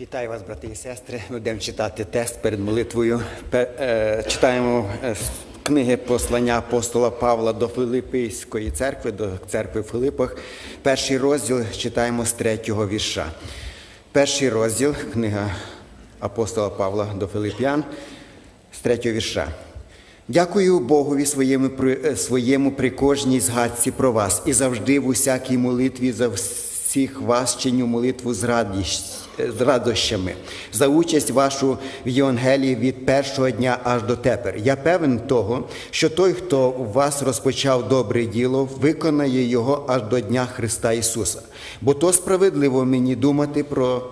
Вітаю вас, брати і сестри. Ми будемо читати тест перед молитвою. Е, Читаємо е, книги послання апостола Павла до Филиппійської церкви, до церкви в Филипах. Перший розділ читаємо з третього вірша. Перший розділ, книга апостола Павла до Филип'ян, з третього вірша. Дякую Богові своєму, е, своєму при кожній згадці про вас і завжди в усякій молитві за всіх вас молитву з, радість, е, з радощами, за участь вашу в Євангелії від першого дня аж до тепер. Я певен того, що той, хто у вас розпочав добре діло, виконає його аж до Дня Христа Ісуса. Бо то справедливо мені думати про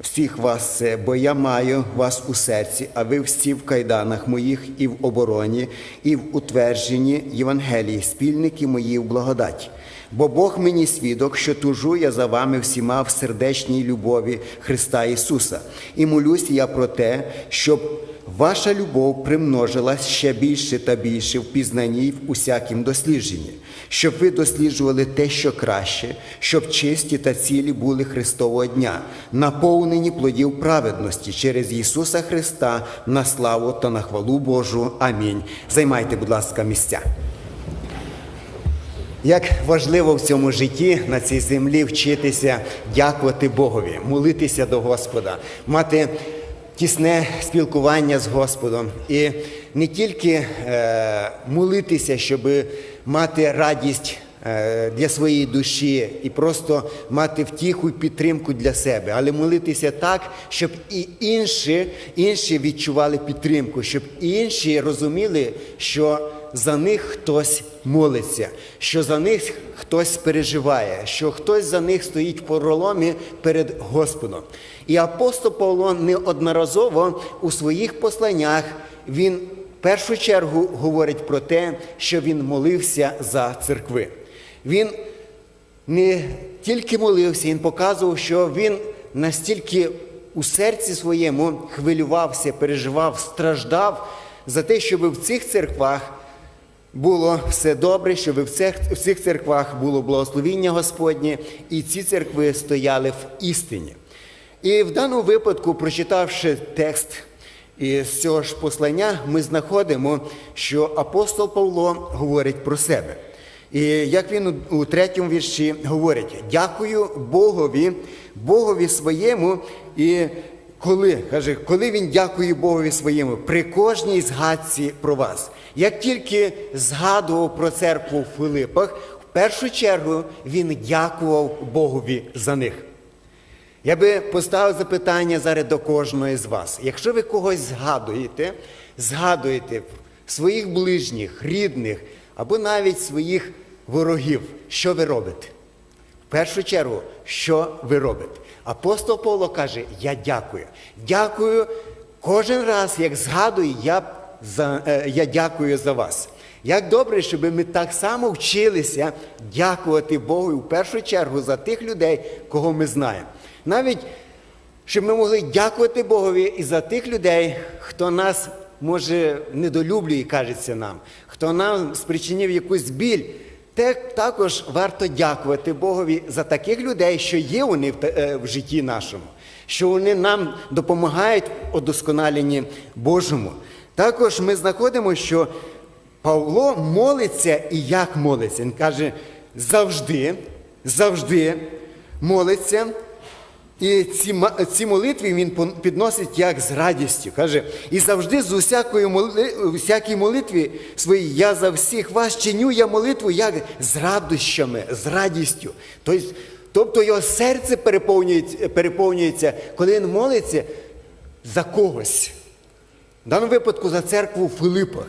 всіх вас це, бо я маю вас у серці, а ви всі в кайданах моїх і в обороні, і в утвердженні Євангелії, спільники мої в благодаті. Бо Бог мені свідок, що тужу я за вами всіма в сердечній любові Христа Ісуса. І молюсь я про те, щоб ваша любов примножилась ще більше та більше в пізнанні й в усякім дослідженні, щоб ви досліджували те, що краще, щоб чисті та цілі були Христового дня, наповнені плодів праведності через Ісуса Христа на славу та на хвалу Божу. Амінь. Займайте, будь ласка, місця. Як важливо в цьому житті на цій землі вчитися дякувати Богові, молитися до Господа, мати тісне спілкування з Господом. І не тільки е, молитися, щоб мати радість е, для своєї душі і просто мати втіху і підтримку для себе, але молитися так, щоб і інші, інші відчували підтримку, щоб інші розуміли, що за них хтось молиться, що за них хтось переживає, що хтось за них стоїть в проломі перед Господом. І апостол Павло неодноразово у своїх посланнях він в першу чергу говорить про те, що він молився за церкви. Він не тільки молився, він показував, що він настільки у серці своєму хвилювався, переживав, страждав за те, щоб в цих церквах було все добре, щоб в цих, в цих церквах було благословіння Господнє, і ці церкви стояли в істині. І в даному випадку, прочитавши текст із цього ж послання, ми знаходимо, що апостол Павло говорить про себе. І як він у- третьому вірші говорить: дякую Богові, Богові своєму. І коли каже, коли він дякує Богові своєму, при кожній згадці про вас. Як тільки згадував про церкву в Филипах, в першу чергу він дякував Богові за них. Я би поставив запитання зараз до кожного з вас. Якщо ви когось згадуєте, згадуєте своїх ближніх, рідних або навіть своїх ворогів, що ви робите? В першу чергу, що ви робите? Апостол Павло каже: Я дякую. Дякую кожен раз, як згадую, я, за, е, я дякую за вас. Як добре, щоб ми так само вчилися дякувати Богу в першу чергу за тих людей, кого ми знаємо. Навіть щоб ми могли дякувати Богові і за тих людей, хто нас може недолюблює, кажеться нам, хто нам спричинив якусь біль. Також варто дякувати Богові за таких людей, що є вони е, в житті нашому, що вони нам допомагають в удосконаленні Божому. Також ми знаходимо, що Павло молиться і як молиться. Він каже, завжди, завжди молиться. І ці, ці молитви він підносить як з радістю. Каже, і завжди з усякої моли, усякій молитві своїй я за всіх вас чиню я молитву як з радощами, з радістю. Тобто, тобто його серце переповнюється, переповнюється, коли він молиться за когось. В даному випадку за церкву в Филипах.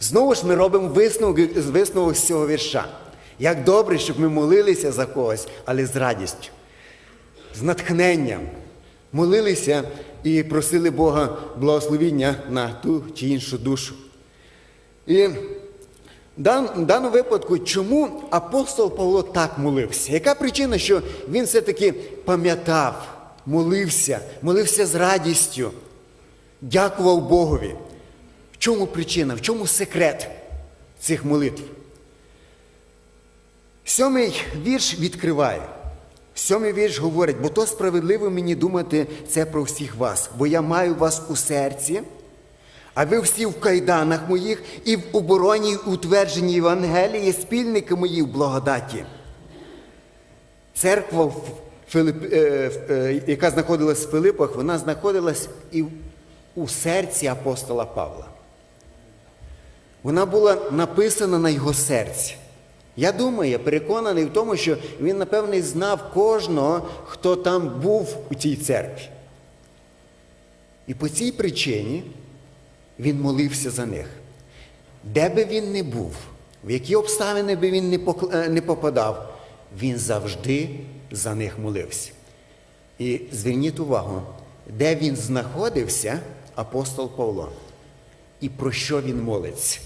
Знову ж ми робимо висновок, висновок з цього вірша. Як добре, щоб ми молилися за когось, але з радістю з натхненням молилися і просили Бога благословіння на ту чи іншу душу. І в даному випадку, чому апостол Павло так молився? Яка причина, що він все-таки пам'ятав, молився, молився з радістю, дякував Богові? В чому причина, в чому секрет цих молитв? Сьомий вірш відкриває. Сьомий вірш говорить, бо то справедливо мені думати це про всіх вас, бо я маю вас у серці, а ви всі в кайданах моїх і в обороні й утвердженні Євангелії, спільники мої в благодаті. Церква, Филип, е, е, яка знаходилась в Филипах, вона знаходилась і у серці апостола Павла. Вона була написана на його серці. Я думаю, я переконаний в тому, що він, напевне, знав кожного, хто там був у цій церкві. І по цій причині він молився за них. Де би він не був, в які обставини би він не е, попадав, він завжди за них молився. І зверніть увагу, де він знаходився, апостол Павло, і про що він молиться.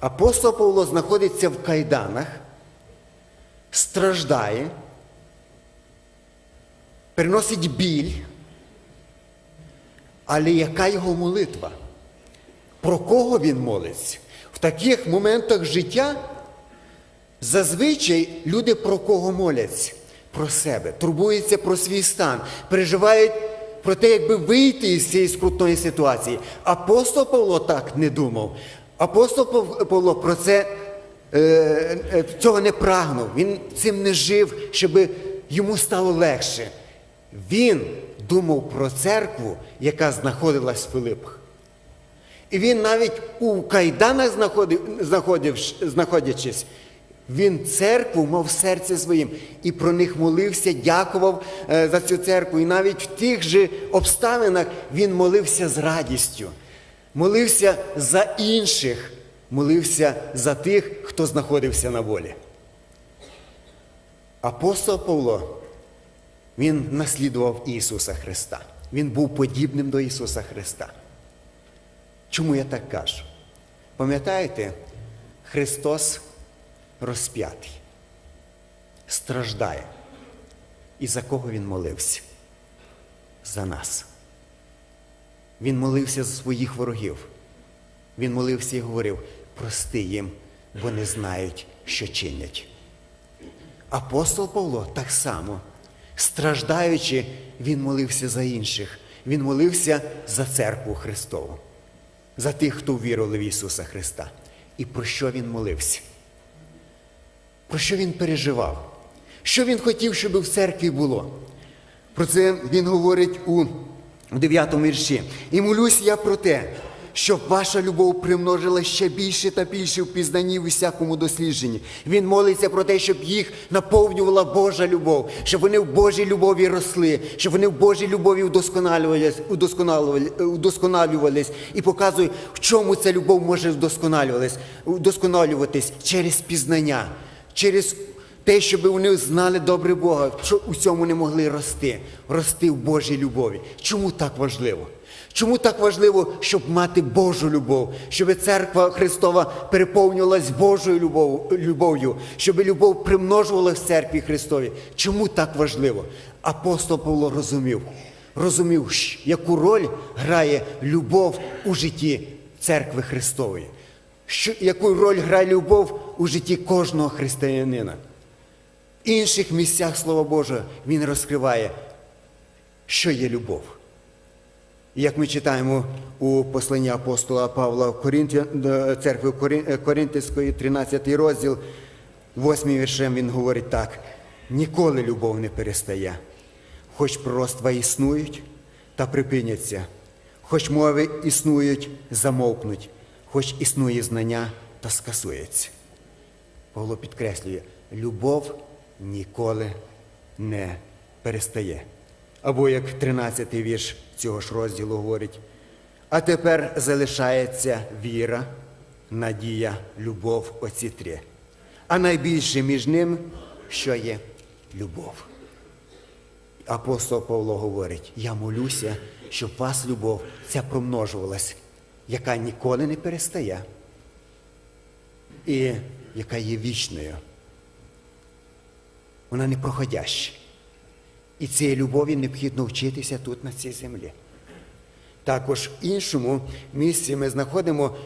Апостол Павло знаходиться в кайданах, страждає, приносить біль, але яка його молитва? Про кого він молиться? В таких моментах життя зазвичай люди про кого моляться? Про себе, турбуються про свій стан, переживають про те, якби вийти із цієї скрутної ситуації. Апостол Павло так не думав. Апостол Пав- Павло про це е, е, цього не прагнув. Він цим не жив, щоб йому стало легше. Він думав про церкву, яка знаходилась в Филипах. І він навіть у кайданах знаходив, знаходячись, він церкву мав в серці своїм і про них молився, дякував е, за цю церкву. І навіть в тих же обставинах він молився з радістю, молився за інших, молився за тих, хто знаходився на волі. Апостол Павло, він наслідував Ісуса Христа. Він був подібним до Ісуса Христа. Чому я так кажу? Пам'ятаєте, Христос розп'ятий, страждає. І за кого Він молився? За нас. Він молився за своїх ворогів. Він молився і говорив, прости їм, бо не знають, що чинять. Апостол Павло так само, страждаючи, він молився за інших. Він молився за церкву Христову, за тих, хто вірували в Ісуса Христа. І про що він молився? Про що він переживав? Що він хотів, щоб в церкві було? Про це він говорить у 9 вірші. І молюсь я про те, щоб ваша любов примножила ще більше та більше в пізнанні в усякому дослідженні. Він молиться про те, щоб їх наповнювала Божа любов, щоб вони в Божій любові росли, щоб вони в Божій любові удосконалювались, удосконалювали- удосконалювались і показує, в чому ця любов може вдосконалюватись, удосконалюватись через пізнання, через те, щоб вони знали добре Бога, що у цьому не могли рости, рости в Божій любові. Чому так важливо? Чому так важливо, щоб мати Божу любов, щоб церква Христова переповнювалась Божою любов, любов'ю, щоб любов примножувалася в церкві Христові? Чому так важливо? Апостол Павло розумів, розумів, яку роль грає любов у житті церкви Христової, яку роль грає любов у житті кожного християнина. Інших місцях Слова Божого він розкриває, що є любов. Як ми читаємо у посланні апостола Павла церкви Корин- Коринтівської, 13 розділ, 8 віршем він говорить так: ніколи любов не перестає, хоч пророцтва існують та припиняться, хоч мови існують, замовкнуть, хоч існує знання та скасується. Павло підкреслює, любов ніколи не перестає. Або як 13-й вірш цього ж розділу говорить, а тепер залишається віра, надія, любов, оці три. А найбільше між ним, що є любов. Апостол Павло говорить, я молюся, щоб вас любов ця промножувалась, яка ніколи не перестає і яка є вічною. Вона не проходяща. І цієї любові необхідно вчитися тут, на цій землі. Також в іншому місці ми знаходимо,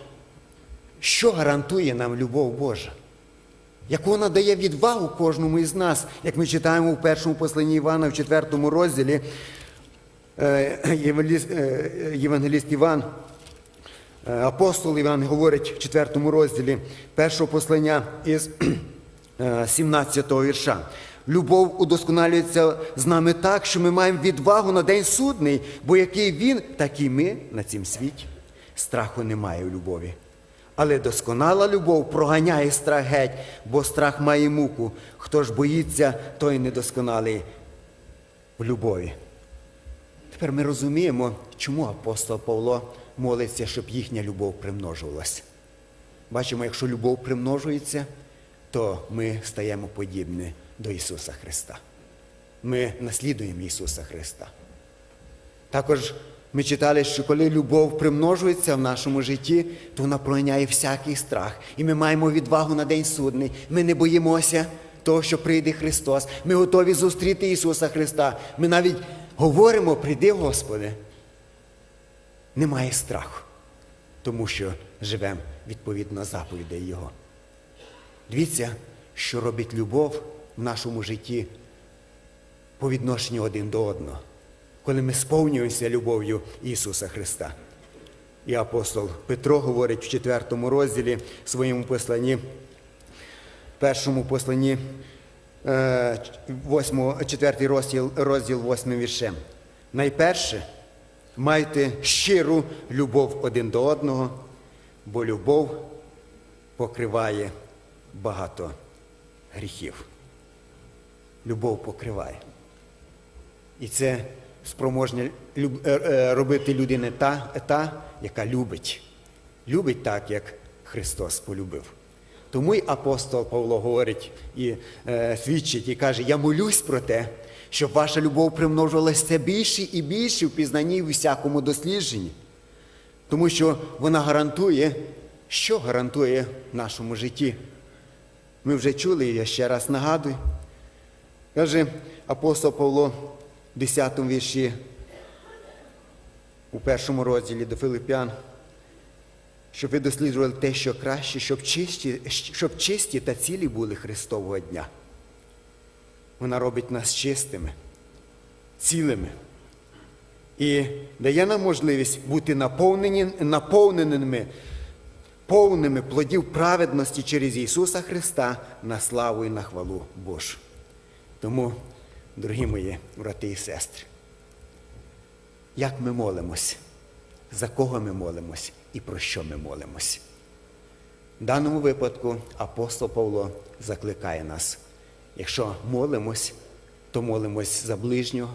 що гарантує нам любов Божа. яку вона дає відвагу кожному із нас, як ми читаємо в першому посланні Івана в четвертому розділі. Е, Євангеліст, е, Іван, е, апостол Іван говорить в четвертому розділі першого послання із е, 17 вірша. Любов удосконалюється з нами так, що ми маємо відвагу на день судний, бо який він, так і ми на цім світі. Страху немає у любові. Але досконала любов проганяє страх геть, бо страх має муку. Хто ж боїться, той недосконалий в любові. Тепер ми розуміємо, чому апостол Павло молиться, щоб їхня любов примножувалась. Бачимо, якщо любов примножується, то ми стаємо подібні до Ісуса Христа. Ми наслідуємо Ісуса Христа. Також ми читали, що коли любов примножується в нашому житті, то вона проганяє всякий страх. І ми маємо відвагу на день судний. Ми не боїмося того, що прийде Христос. Ми готові зустріти Ісуса Христа. Ми навіть говоримо, прийди, Господи. Немає страху, тому що живемо відповідно заповідей Його. Дивіться, що робить любов в нашому житті по відношенню один до одного, коли ми сповнюємося любов'ю Ісуса Христа. І апостол Петро говорить в четвертому розділі своєму посланні, першому посланні, е, восьмого- четвертий розділ, розділ восьмим віршем. Найперше, майте щиру любов один до одного, бо любов покриває багато гріхів. Любов покриває. І це спроможня люб- е, е, робити людина та, та, яка любить. Любить так, як Христос полюбив. Тому й апостол Павло говорить і е, свідчить і каже: Я молюсь про те, щоб ваша любов примножувалася все більше і більше в пізнанні і в усякому дослідженні. Тому що вона гарантує, що гарантує в нашому житті. Ми вже чули, я ще раз нагадую. Каже апостол Павло в 10 вірші у першому розділі до Филип'ян, щоб ви досліджували те, що краще, щоб чисті, щоб чисті та цілі були Христового дня. Вона робить нас чистими, цілими і дає нам можливість бути наповнені, наповненими, повними плодів праведності через Ісуса Христа на славу і на хвалу Божу. Тому, дорогі мої брати і сестри, як ми молимось, за кого ми молимось і про що ми молимось? В даному випадку апостол Павло закликає нас. Якщо молимось, то молимось за ближнього.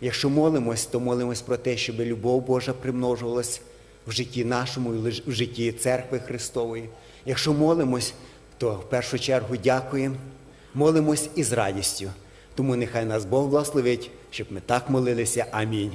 Якщо молимось, то молимось про те, щоб любов Божа примножувалась в житті нашому і в житті церкви Христової. Якщо молимось, то в першу чергу дякуємо, молимось із радістю. Тому нехай нас Бог благословить, щоб ми так молилися. Амінь.